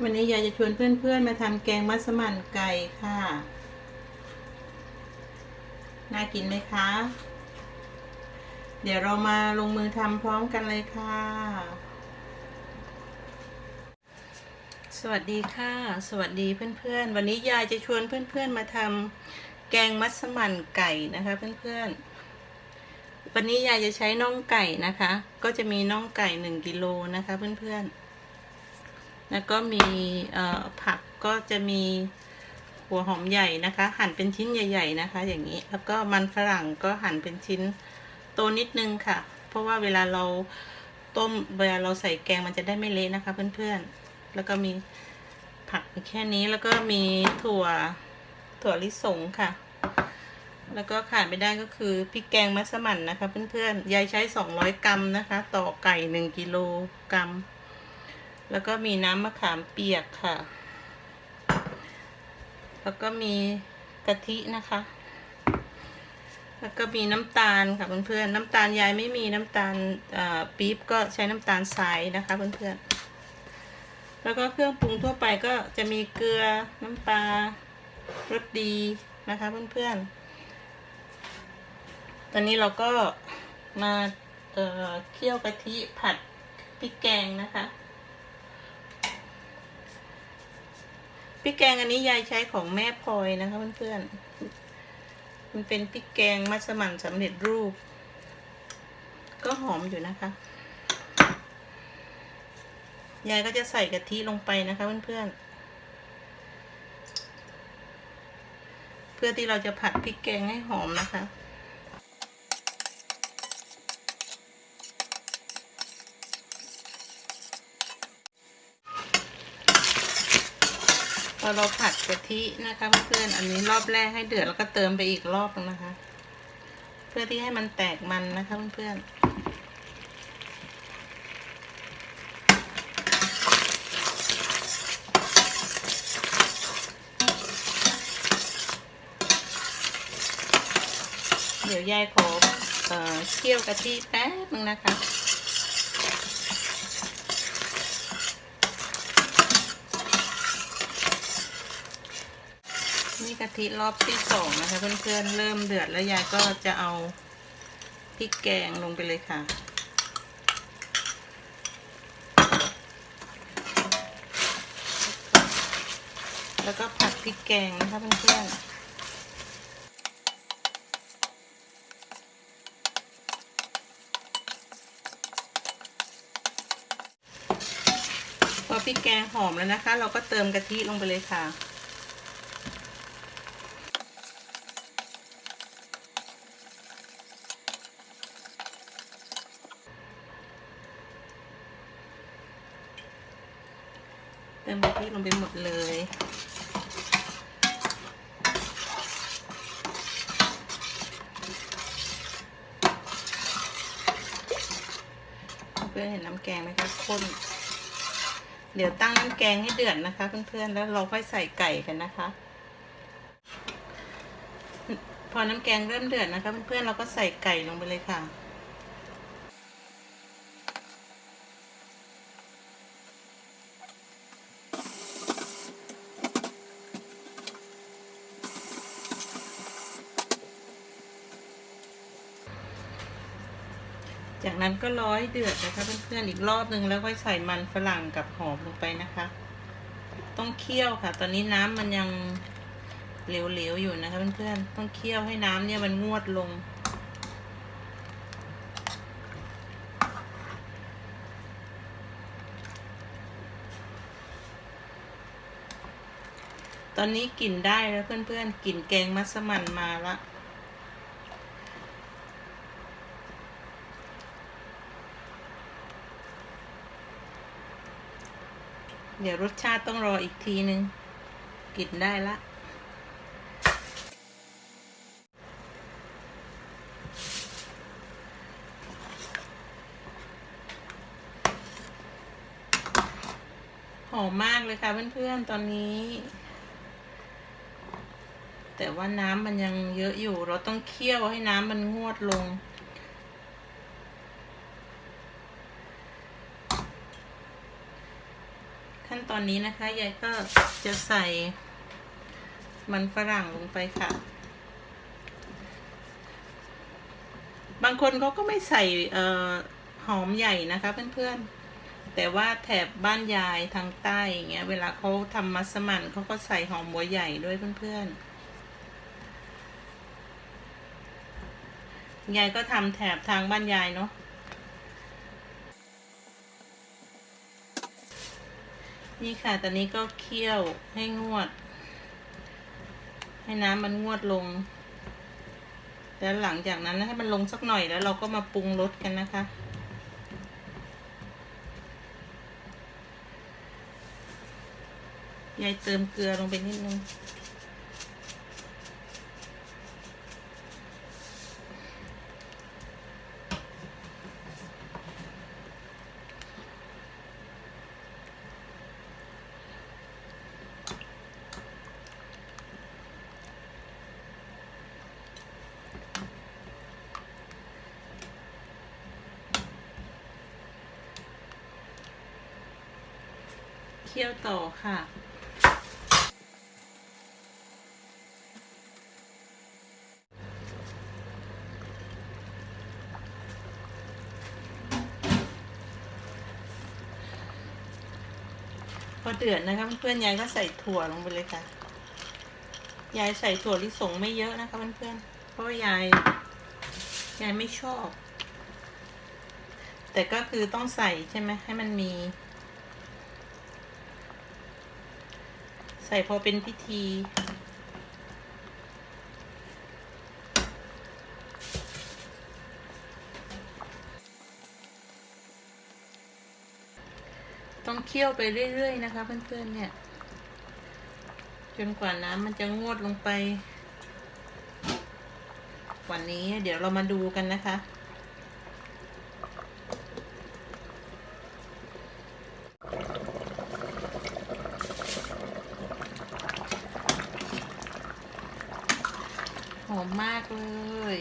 วันนี้ยายจะชวนเพื่อนๆ มาทำแกงมัสมั่นไก่ค่ะ น่ากินไหมคะ เดี๋ยวเรามาลงมือทำพร้อมกันเลยค่ะ สวัสดีค่ะ สวัสดีเพื่อนๆ วันนี้ยายจะชวนเพื่อนๆ มาทำแกงมัสมั่นไก่นะคะเพื่อนๆวันนี้ยายจะใช้น่องไก่นะคะ ก็จะมีน่องไก่หนึ่งกิโลนะคะเพื่อนๆ แล้วก็มีผักก็จะมีหัวหอมใหญ่นะคะ หั่นเป็นชิ้นใหญ่ ๆนะคะ อย่างนี้ แล้วก็มันฝรั่งก็หั่นเป็นชิ้นโตนิดนึงค่ะ เพราะว่าเวลาเราต้มเวลาเราใส่แกงมันจะได้ไม่เละนะคะ เพื่อนๆ แล้วก็มีผักแค่นี้แล้วก็มีถั่วถั่วลิสงค่ะ แล้วก็ขาดไม่ได้ก็คือพริกแกงมัสมั่นนะคะ เพื่อนๆ ยายใช้ 200 กรัมนะคะ ต่อไก่ 1 กิโลกรัม แล้วก็มีน้ำมะขามเปียกค่ะ แล้วก็มีกะทินะคะ แล้วก็มีน้ำตาลค่ะเพื่อนๆ น้ำตาลยายไม่มีน้ำตาลปี๊บก็ใช้น้ำตาลทรายนะคะเพื่อนๆ แล้วก็เครื่องปรุงทั่วไปก็จะมีเกลือน้ำปลารสดีนะคะเพื่อนๆตอนนี้เราก็มาเเคี่ยวกะทิผัดพริกแกงนะคะ พริกแกงอันนี้ยายใช้ของแม่พลอยนะคะเพื่อนๆ มันเป็นพริกแกงมัสมั่นสำเร็จรูป ก็หอมอยู่นะคะ ยายก็จะใส่กะทิลงไปนะคะเพื่อนๆเพื่อที่เราจะผัดพริกแกงให้หอมนะคะ พอเราผัดกะทินะคะเพื่อนๆอันนี้รอบแรกให้เดือดแล้วก็เติมไปอีกรอบนึงนะคะ เพื่อที่ให้มันแตกมันนะคะเพื่อนๆเดี๋ยวยายขอเอ่อเคี่ยวกะทิแป๊บนึงนะคะ นี่กะทิรอบที่สองนะคะเพื่อนๆเริ่มเดือดแล้วยายก็จะเอาพริกแกงลงไปเลยค่ะ แล้วก็ผัดพริกแกงนะคะเพื่อนๆพอพริกแกงหอมแล้วนะคะ เราก็เติมกะทิลงไปเลยค่ะ เติมกะทิลงไปหมดเลยเพื่อนๆเห็นน้ำแกงไหมคะข้น เดี๋ยวตั้งน้ำแกงให้เดือดนะคะเพื่อนๆ แล้วเราค่อยใส่ไก่กันนะคะ พอน้ำแกงเริ่มเดือดนะคะเพื่อนๆ เราก็ใส่ไก่ลงไปเลยค่ะ จากนั้นก็ร้อยเดือดนะคะเพื่อนๆอีกรอบนึงแล้วค่อยใส่มันฝรั่งกับหอมลงไปนะคะ ต้องเคี่ยวค่ะ ตอนนี้น้ำมันยังเหลวๆอยู่นะคะเพื่อนๆต้องเคี่ยวให้น้ำเนี่ยมันงวดลง ตอนนี้กลิ่นได้แล้วเพื่อนๆกลิ่นแกงมัสมั่นมาละ เดี๋ยวรสชาติต้องรออีกทีนึงกลิ่นได้ละ หอมมากเลยค่ะเพื่อนๆ ตอนนี้ แต่ว่าน้ำมันยังเยอะอยู่ เราต้องเคี่ยวให้น้ำมันงวดลง ขั้นตอนนี้นะคะยายก็จะใส่มันฝรั่งลงไปค่ะ บางคนเขาก็ไม่ใส่หอมใหญ่นะคะเพื่อนๆ แต่ว่าแถบบ้านยายทางใต้อย่างเงี้ย เวลาเขาทำมัสมั่นเขาก็ใส่หอมหัวใหญ่ด้วยเพื่อนๆยายก็ทำแถบทางบ้านยายเนาะ นี่ค่ะ ตอนนี้ก็เคี่ยวให้งวด ให้น้ำมันงวดลง แล้วหลังจากนั้นให้มันลงสักหน่อยแล้วเราก็มาปรุงรสกันนะคะยายเติมเกลือลงไปนิดนึง เคี่ยวต่อค่ะ พอเดือดนะคะเพื่อนๆยายก็ใส่ถั่วลงไปเลยค่ะ ยายใส่ถั่วลิสงไม่เยอะนะคะเพื่อนๆเพราะว่ายายยายไม่ชอบ แต่ก็คือต้องใส่ใช่ไหมให้มันมี ใส่พอเป็นพิธีต้องเคี่ยวไปเรื่อยๆนะคะเพื่อนๆเนี่ย จนกว่าน้ำมันจะงวดลงไป กว่านี้เดี๋ยวเรามาดูกันนะคะ หอมมากเลย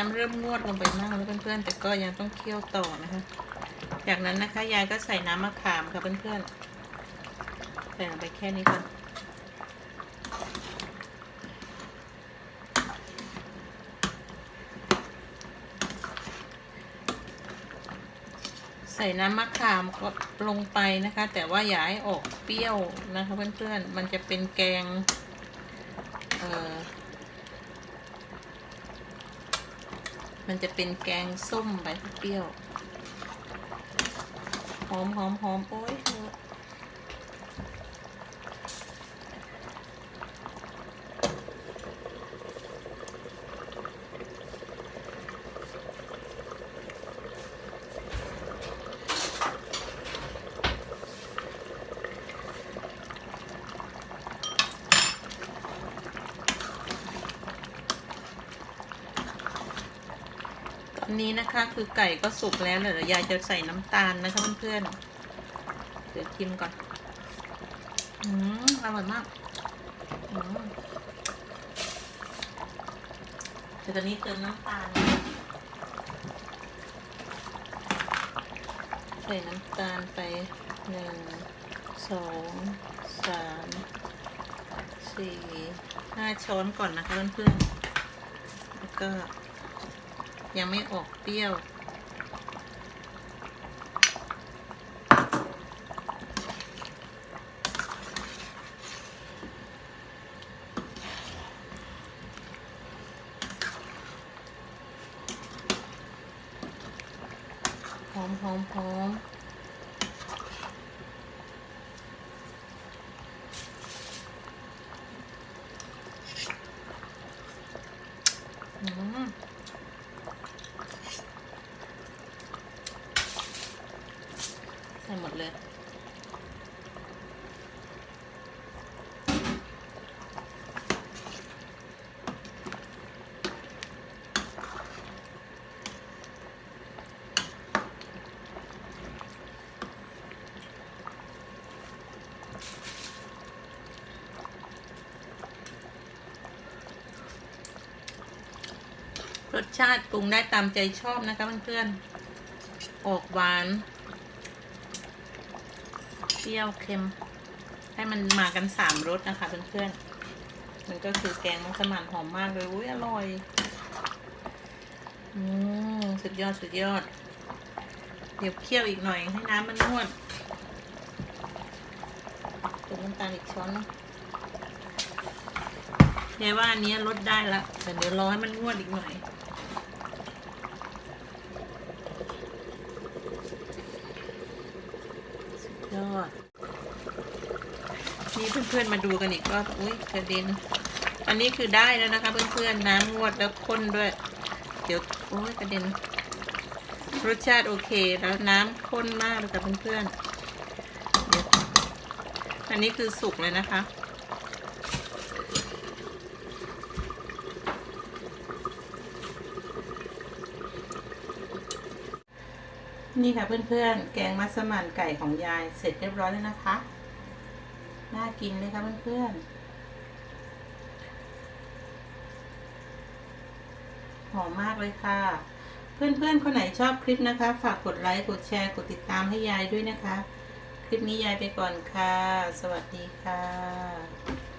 น้ำเริ่มงวดลงไปมากแล้วเพื่อนๆ แต่ก็ยังต้องเคี่ยวต่อนะคะ จากนั้นนะคะยายก็ใส่น้ำมะขามค่ะเพื่อนๆ ใส่ลงไปแค่นี้ก่อนใส่น้ำมะขามก็ลงไปนะคะ แต่ว่าอย่าให้ออกเปรี้ยวนะคะเพื่อนๆ มันจะเป็นแกง เอ่อ มันจะเป็นแกงส้มใบเปรี้ยว หอมหอมหอมโอ้ยเธอ นี้นะคะ คือไก่ก็สุกแล้วเดี๋ยวยายจะใส่น้ำตาลนะคะเพื่อนๆเดี๋ยวชิมก่อน อืมอร่อยมากอืมเดี๋ยวตอนนี้เติมน้ำตาล ใส่น้ำตาลไปหนึ่งสองสามสี่ห้าช้อนก่อนนะคะเพื่อนๆแล้วก็ ยังไม่ออกเปรี้ยว หอมหอมหอม ชาติปรุงได้ตามใจชอบนะคะเพื่อนๆ ออกหวาน เปรี้ยวเค็ม ให้มันมากันสามรสนะคะเพื่อนๆ มันก็คือแกงมัสมั่นหอมมากเลยอุ้ยอร่อย อืมสุดยอดสุดยอด เดี๋ยวเคี่ยวอีกหน่อยให้น้ำมันนวดเติมน้ำตาลอีกช้อนนึงยายว่าอันนี้ลดได้แล้วแต่เดี๋ยวรอให้มันนวดอีกหน่อย สุดยอด นี่ เพื่อนๆมาดูกันอีกรอบอุ้ยกระเด็น อันนี้คือได้แล้วนะคะ เพื่อนๆน้ำงวดแล้วข้นด้วย เดี๋ยวโอ้ยกระเด็น รสชาติโอเคแล้วน้ำข้นมากเลยค่ะเพื่อนๆเดี๋ยวอันนี้คือสุกเลยนะคะนี่ค่ะเพื่อนๆ แกงมัสมั่นไก่ของยายเสร็จเรียบร้อยแล้วนะคะ น่ากินเลยค่ะเพื่อนๆ หอมมากเลยค่ะ เพื่อนๆ คนไหนชอบคลิปนะคะ ฝากกดไลค์ กดแชร์ กดติดตามให้ยายด้วยนะคะ คลิปนี้ยายไปก่อนค่ะ สวัสดีค่ะ